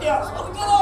いやそこか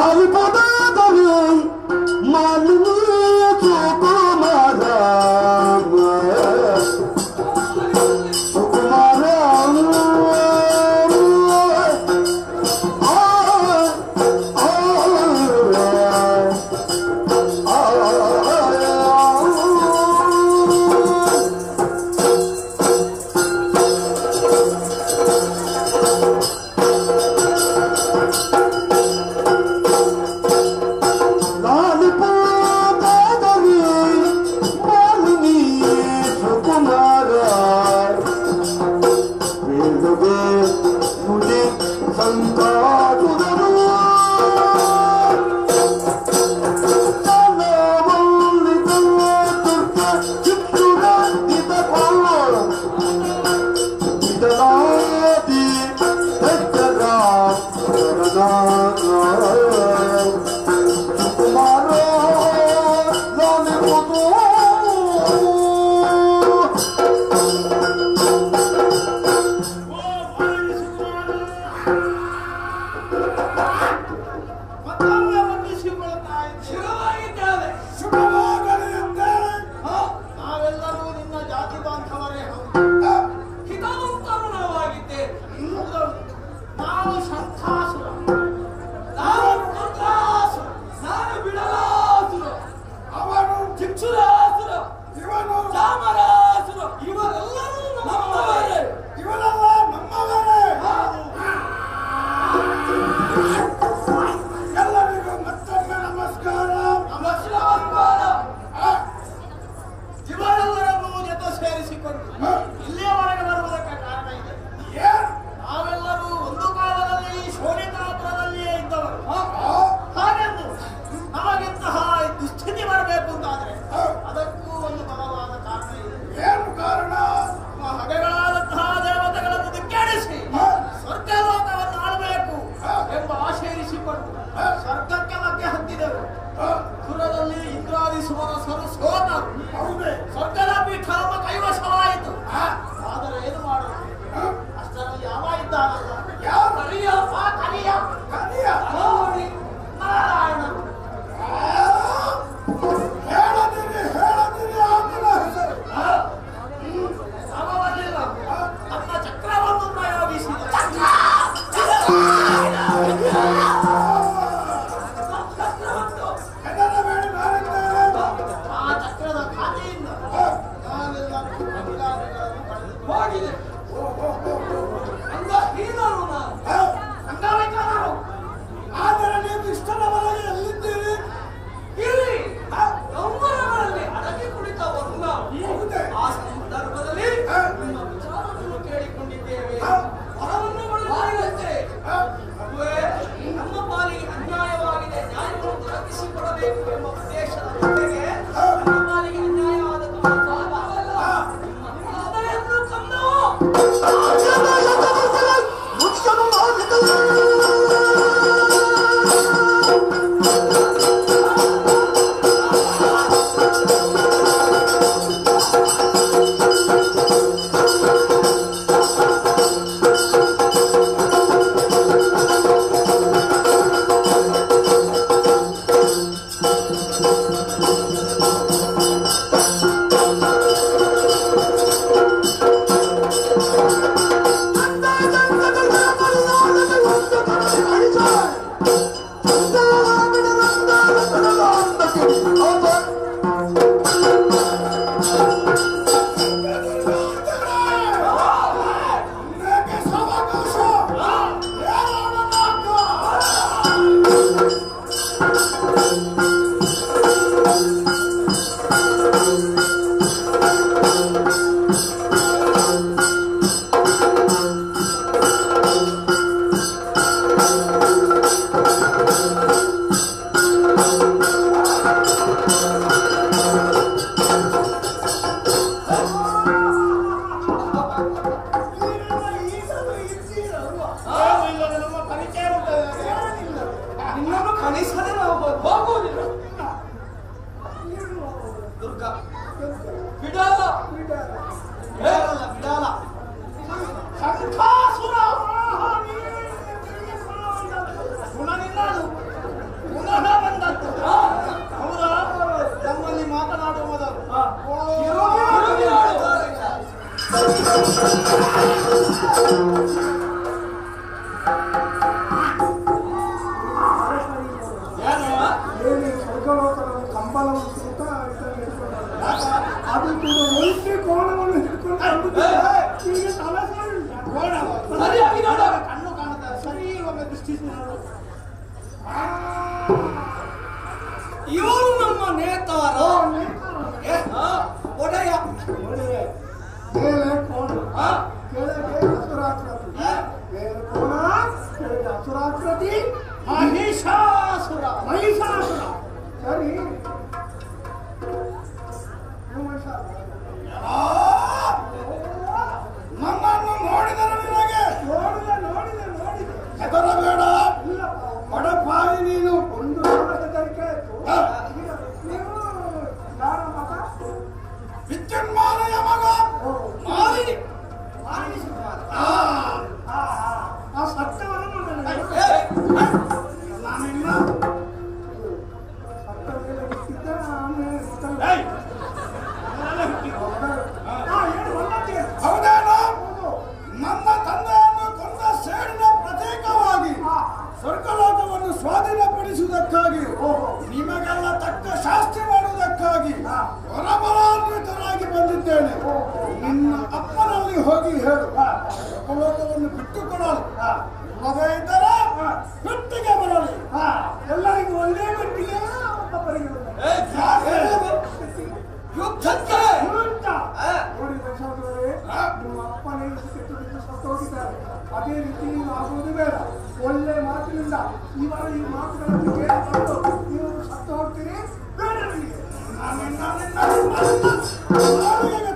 Salve, Podão! చించురా చామరా 우리 사대라고 과거를 그럴까? 빌다라 빌다라 빌다라 자기 소라 문안이 나도 문안하면 나도 ಹೌದಾ ನಮ್ಮಲ್ಲಿ ಮಾತನಾಡುವ ಮೊದಲು ಬಲ ಸುತ್ತ ಅದು ಕೂಡ ಒಳ್ಳೆ ಕೋಣವನ್ನು ಹಿಡ್ಕೊಂಡು ನಿಮ್ಮ ಅಪ್ಪನೇ ಸೆಟ್ಟು ಬಿಟ್ಟು ಹೋಗಿದ್ದಾರೆ ಅದೇ ರೀತಿ ನೀವು ಆಗುವುದು ಬೇಡ ಒಳ್ಳೆ ಮಾತಿನಿಂದ ಇವರ ಈ ಮಾತುಗಳನ್ನು ಕೇಳಿಕೊಂಡು ನೀವು ಸತ್ತು ಹೋಗ್ತೀರಿ ಬೇಡ ನಿಮಗೆ